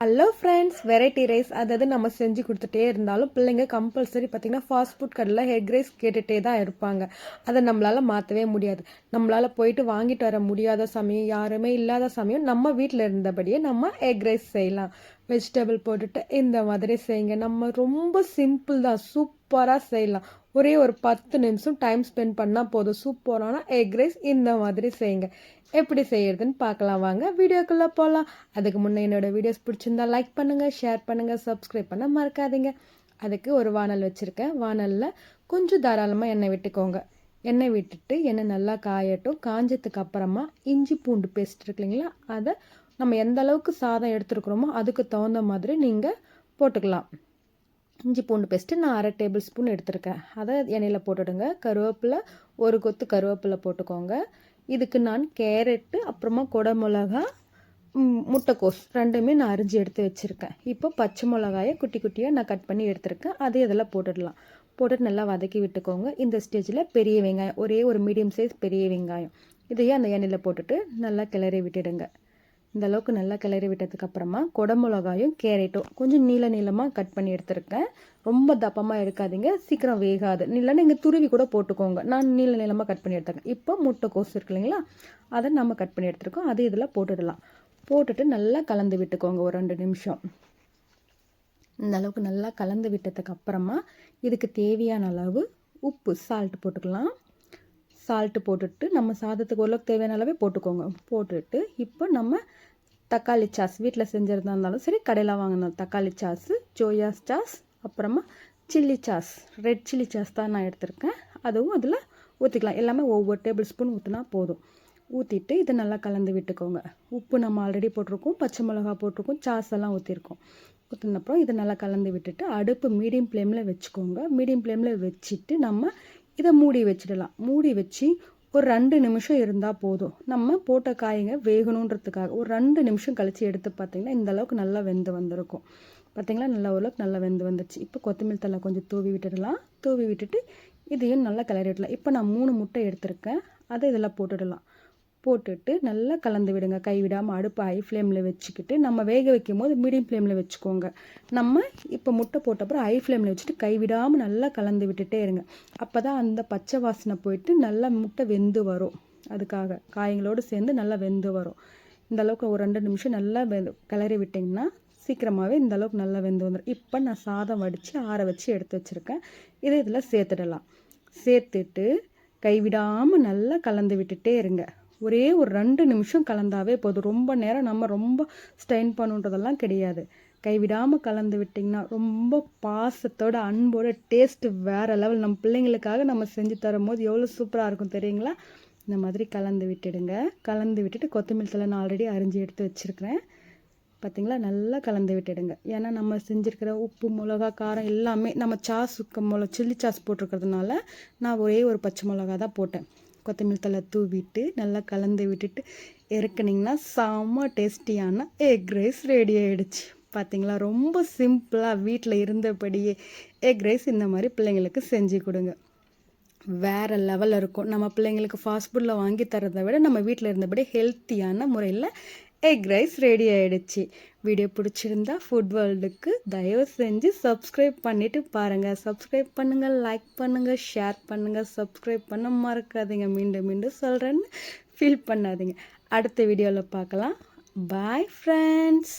Hello friends variety rice அதாவது நம்ம செஞ்சு கொடுத்துட்டே இருந்தாலும் பிள்ளைங்க கம்பல்சரி பார்த்திங்கன்னா ஃபாஸ்ட் ஃபுட் கடையில் ஹெக் ரைஸ் கேட்டுகிட்டே தான் இருப்பாங்க. அதை நம்மளால் மாற்றவே முடியாது. நம்மளால் போயிட்டு வாங்கிட்டு வர முடியாத சமயம் யாருமே இல்லாத சமயம் நம்ம வீட்டில் இருந்தபடியே நம்ம எக் ரைஸ் செய்யலாம். வெஜிடபிள் போட்டுட்டு இந்த மாதிரி செய்யுங்க. நம்ம ரொம்ப சிம்பிள் தான் சூப்பராக செய்யலாம். ஒரே ஒரு பத்து நிமிஷம் டைம் ஸ்பெண்ட் பண்ணால் போதும். சூப்பரான எக் ரைஸ் இந்த மாதிரி செய்யுங்க. எப்படி செய்கிறதுன்னு பார்க்கலாம். வாங்க வீடியோக்குள்ளே போகலாம் அதுக்கு முன்னே என்னோடய வீடியோஸ் பிடிச்சிருந்தா லைக் பண்ணுங்கள் ஷேர் பண்ணுங்கள் சப்ஸ்கிரைப் பண்ண மறக்காதீங்க. அதுக்கு ஒரு வானல் வச்சுருக்கேன். வானலில் கொஞ்சம் தாராளமாக எண்ணெய் விட்டுக்கோங்க. எண்ணெய் விட்டுட்டு எண்ணெய் நல்லா காயட்டும். காஞ்சதுக்கு அப்புறமா இஞ்சி பூண்டு பேஸ்ட் இருக்கு இல்லைங்களா? அதை நம்ம எந்த அளவுக்கு சாதம் எடுத்துருக்குறோமோ அதுக்கு தகுந்த மாதிரி நீங்கள் போட்டுக்கலாம். இஞ்சி பூண்டு பேஸ்ட்டு நான் அரை டேபிள் ஸ்பூன் எடுத்திருக்கேன். அதை எண்ணெயில் போட்டுடுங்க. கருவேப்பிலை ஒரு கொத்து கருவேப்பிலை போட்டுக்கோங்க. இதுக்கு நான் கேரட்டு அப்புறமா குடமிளகா முட்டைக்கோஸ் ரெண்டுமே நான் அரிஞ்சு எடுத்து வச்சுருக்கேன். இப்போ பச்சை மிளகாயை குட்டி குட்டியாக நான் கட் பண்ணி எடுத்துருக்கேன். அதை இதில் போட்டுடலாம். போட்டுட்டு நல்லா வதக்கி விட்டுக்கோங்க. இந்த ஸ்டேஜில் பெரிய வெங்காயம் ஒரே ஒரு மீடியம் சைஸ் பெரிய வெங்காயம். இதையே அந்த எண்ணெயில் போட்டுட்டு நல்லா கிளறி விட்டுடுங்க. இந்தளவுக்கு நல்லா கிளறி விட்டதுக்கப்புறமா குடமிளகாயும் கேரட்டும் கொஞ்சம் நீள நீளமாக கட் பண்ணி எடுத்துருக்கேன். ரொம்ப தப்பமாக எடுக்காதீங்க. சீக்கிரம் வேகாது. இல்லைன்னா நீங்கள் துருவி கூட போட்டுக்கோங்க. நான் நீள நீளமாக கட் பண்ணி எடுத்துருக்கேன். இப்போ முட்டை கோஸ் இருக்கு இல்லைங்களா? அதை நம்ம கட் பண்ணி எடுத்துருக்கோம். அது இதில் போட்டுடலாம். போட்டுட்டு நல்லா கலந்து விட்டுக்கோங்க. ஒரு ரெண்டு நிமிஷம். இந்த அளவுக்கு நல்லா கலந்து விட்டதுக்கு அப்புறமா இதுக்கு தேவையான அளவு உப்பு சால்ட் போட்டுக்கலாம். சால்ட்டு போட்டுட்டு நம்ம சாதத்துக்கு ஓரளவுக்கு தேவையான அளவே போட்டுக்கோங்க. போட்டுட்டு இப்போ நம்ம தக்காளி சாஸ் வீட்டில் செஞ்சுருந்தா இருந்தாலும் சரி கடையில் வாங்கினோம் தக்காளி சாஸு ஜோயாஸ் சாஸ் அப்புறமா chilli sauce red chilli sauce தான் நான் எடுத்திருக்கேன். அதுவும் அதில் ஊற்றிக்கலாம் எல்லாமே ஒவ்வொரு டேபிள் ஸ்பூன் ஊற்றினா போதும். ஊற்றிட்டு இதை நல்லா கலந்து விட்டுக்கோங்க. உப்பு நம்ம ஆல்ரெடி போட்டிருக்கோம். பச்சை மிளகா போட்டிருக்கோம். சாஸ் எல்லாம் ஊற்றிருக்கோம் ஊற்றினப்புறம் இதை நல்லா கலந்து விட்டுட்டு அடுப்பு மீடியம் ஃப்ளேமில் வச்சுக்கோங்க. மீடியம் ஃப்ளேமில் வச்சுட்டு நம்ம இதை மூடி வச்சிடலாம். மூடி வச்சு ஒரு ரெண்டு நிமிஷம் இருந்தால் போதும். நம்ம போட்ட காய்ங்க வேகணுன்றதுக்காக ஒரு ரெண்டு நிமிஷம் கழித்து எடுத்து பார்த்திங்கன்னா இந்த அளவுக்கு நல்லா வெந்து வந்திருக்கும். பார்த்திங்களா நல்லா ஓரளவுக்கு நல்லா வெந்து வந்துச்சு. இப்போ கொத்தமல்லி தலை கொஞ்சம் தூவி விட்டுடலாம். தூவி விட்டுட்டு இதையும் நல்லா கிளறி விடலாம் இப்போ நான் மூணு முட்டை எடுத்திருக்கேன். அதை இதில் போட்டுடலாம். போட்டுட்டு நல்லா கலந்து விடுங்க. கைவிடாமல் அடுப்பு ஹை ஃப்ளேமில் வச்சுக்கிட்டு நம்ம வேக வைக்கும் போது மீடியம் ஃப்ளேமில் வச்சுக்கோங்க. நம்ம இப்போ முட்டை போட்டப்பறம் ஹை ஃப்ளேமில் வச்சுட்டு கைவிடாமல் நல்லா கலந்து விட்டுட்டே இருங்க. அப்போ தான் அந்த பச்சை வாசனை போயிட்டு நல்லா முட்டை வெந்து வரும். அதுக்காக காய்களோடு சேர்ந்து நல்லா வெந்து வரும். இந்த அளவுக்கு ஒரு ரெண்டு நிமிஷம் நல்லா வெ கிளறி விட்டிங்கன்னா சீக்கிரமாகவே இந்த அளவுக்கு நல்லா வெந்து வந்துடும் இப்போ நான் சாதம் வடித்து ஆற வச்சு எடுத்து வச்சுருக்கேன். இதை இதில் சேர்த்துடலாம். சேர்த்துட்டு கைவிடாமல் நல்லா கலந்து விட்டுட்டே இருங்க. ஒரே ஒரு ரெண்டு நிமிஷம் கலந்தாவே போதும். ரொம்ப நேரம் நம்ம ரொம்ப ஸ்டெயின் பண்ணுன்றதெல்லாம் கிடையாது. கைவிடாமல் கலந்து விட்டிங்கன்னா ரொம்ப பாசத்தோட அன்போட டேஸ்ட்டு வேறு லெவல் நம்ம பிள்ளைங்களுக்காக நம்ம செஞ்சு தரும்போது எவ்வளோ சூப்பராக இருக்கும் தெரியுங்களா? இந்த மாதிரி கலந்து விட்டுடுங்க. கலந்து விட்டுட்டு கொத்தமல்லி தலை நான் ஆல்ரெடி அரிஞ்சு எடுத்து வச்சுருக்கிறேன். பார்த்திங்களா நல்லா கலந்து விட்டுடுங்க. ஏன்னா நம்ம செஞ்சுருக்கிற உப்பு மிளகா காரம் எல்லாமே நம்ம சாஸ் மிளகா சில்லி சாஸ் போட்டிருக்கிறதுனால நான் ஒரே ஒரு பச்சை மிளகா தான் போட்டேன். கொத்தமல்லி தலை தூவிட்டு நல்லா கலந்து விட்டுட்டு இறக்குனிங்கன்னா செம்ம டேஸ்டியான எக் ரைஸ் ரெடி ஆகிடுச்சு பார்த்தீங்களா ரொம்ப சிம்பிளாக வீட்டில் இருந்தபடியே எக் ரைஸ் இந்த மாதிரி பிள்ளைங்களுக்கு செஞ்சு கொடுங்க. வேறு லெவலில் இருக்கும். நம்ம பிள்ளைங்களுக்கு ஃபாஸ்ட் ஃபுட்டில் வாங்கி தரதை விட நம்ம வீட்டில் இருந்தபடி ஹெல்த்தியான முறையில் எக் ரைஸ் ரெடி ஆகிடுச்சு வீடியோ பிடிச்சிருந்தா ஃபுட் வேர்ல்டுக்கு தயவு செஞ்சு சப்ஸ்கிரைப் பண்ணிவிட்டு பாருங்கள் சப்ஸ்கிரைப் பண்ணுங்கள் லைக் பண்ணுங்கள் ஷேர் பண்ணுங்கள் சப்ஸ்கிரைப் பண்ண மறக்காதீங்க. மீண்டும் மீண்டும் சொல்கிறேன்னு ஃபீல் பண்ணாதீங்க. அடுத்த வீடியோவில் பார்க்கலாம். Bye friends